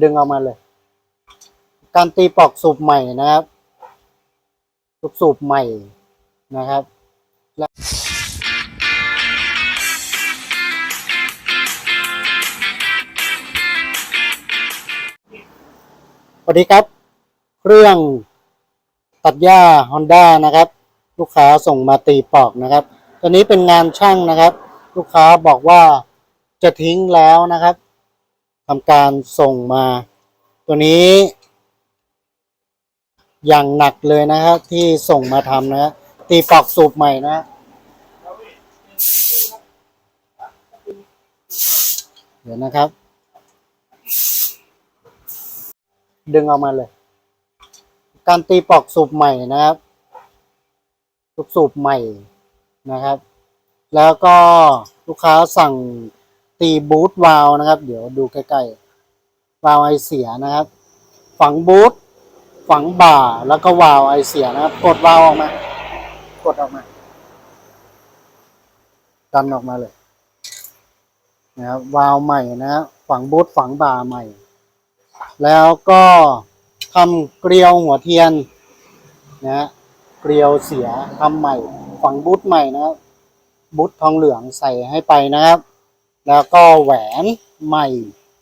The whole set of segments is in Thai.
ดึงออกมาเลย การตีปลอกสูบใหม่นะครับลูกสูบใหม่นะครับสวัสดีครับ เครื่องตัดหญ้า Honda นะครับ ลูกค้าส่งมาตีปอกนะครับตัวนี้เป็นงานช่างนะครับ ลูกค้าบอกว่าจะทิ้งแล้วนะครับ ทำการส่งมา ตัวนี้ อย่างหนักเลยนะครับที่ส่งมาทำนะครับตีปอกสูบใหม่นะเดี๋ยวนะครับ ดึงออกมาเลย การตีปอกสูบใหม่นะครับลูกสูบใหม่นะครับ แล้วก็ลูกค้าสั่ง ตีบูทวาล์วนะครับ เดี๋ยวดูใกล้ๆวาล์วไอเสียนะครับ ฝังบูทฝังบ่าแล้วก็วาล์วไอเสียนะครับ กดวาล์วออกมา กดออกมาดันออกมาเลยนะครับวาล์วใหม่นะครับฝังบูทฝังบ่าใหม่ แล้วก็ทำเกลียวหัวเทียนนะฮะเกลียวเสียทำใหม่ ฝังบูทใหม่นะครับบูททองเหลืองใส่ให้ไปนะครับ แล้วก็แหวนใหม่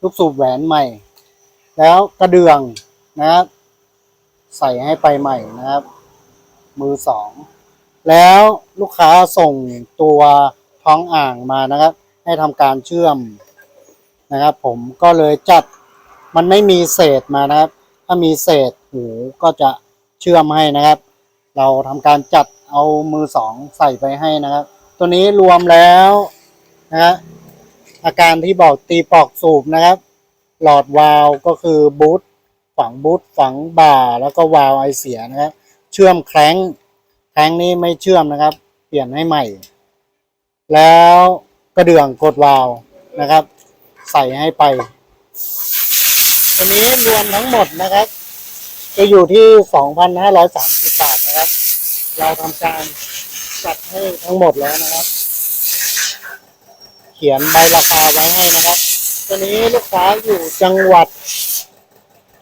ลูกสูบแหวนใหม่ แล้วกระเดื่องนะครับใส่ให้ไปใหม่นะครับ มือสองแล้วลูกค้าส่งตัวท้องอ่างมานะครับ ให้ทำการเชื่อมนะครับ ผมก็เลยจัดมันไม่มีเศษมานะครับ ถ้ามีเศษหูก็จะเชื่อมให้นะครับ เราทำการจัดเอามือสองใส่ไปให้นะครับ ตัวนี้รวมแล้วนะฮะ อาการที่บอกตีปอกสูบนะครับ หลอดวาลก็คือบูทฝังบูทฝังบ่าแล้วก็วาลไอเสียนะครับ เชื่อมแคร้งแคร้งนี้ไม่เชื่อมนะครับ เปลี่ยนให้ใหม่ แล้วกระเดื่องกดวาลนะครับ ใส่ให้ไปตัวนี้รวมทั้งหมดนะครับ จะอยู่ที่ 2,530 บาทนะครับ เราทำการจัดให้ทั้งหมดแล้วนะครับ ขียนใบราคาไว้ให้นะครับตัวนี้ลูกค้าอยู่จังหวัด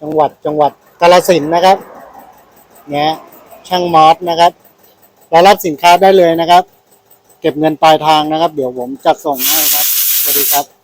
จังหวัดจังหวัดกาลสินนะครับ เนี่ยช่างมอสนะครับเรารับสินค้าได้เลยนะครับ เก็บเงินปลายทางนะครับ เดี๋ยวผมจัดส่งให้ครับ สวัสดีครับ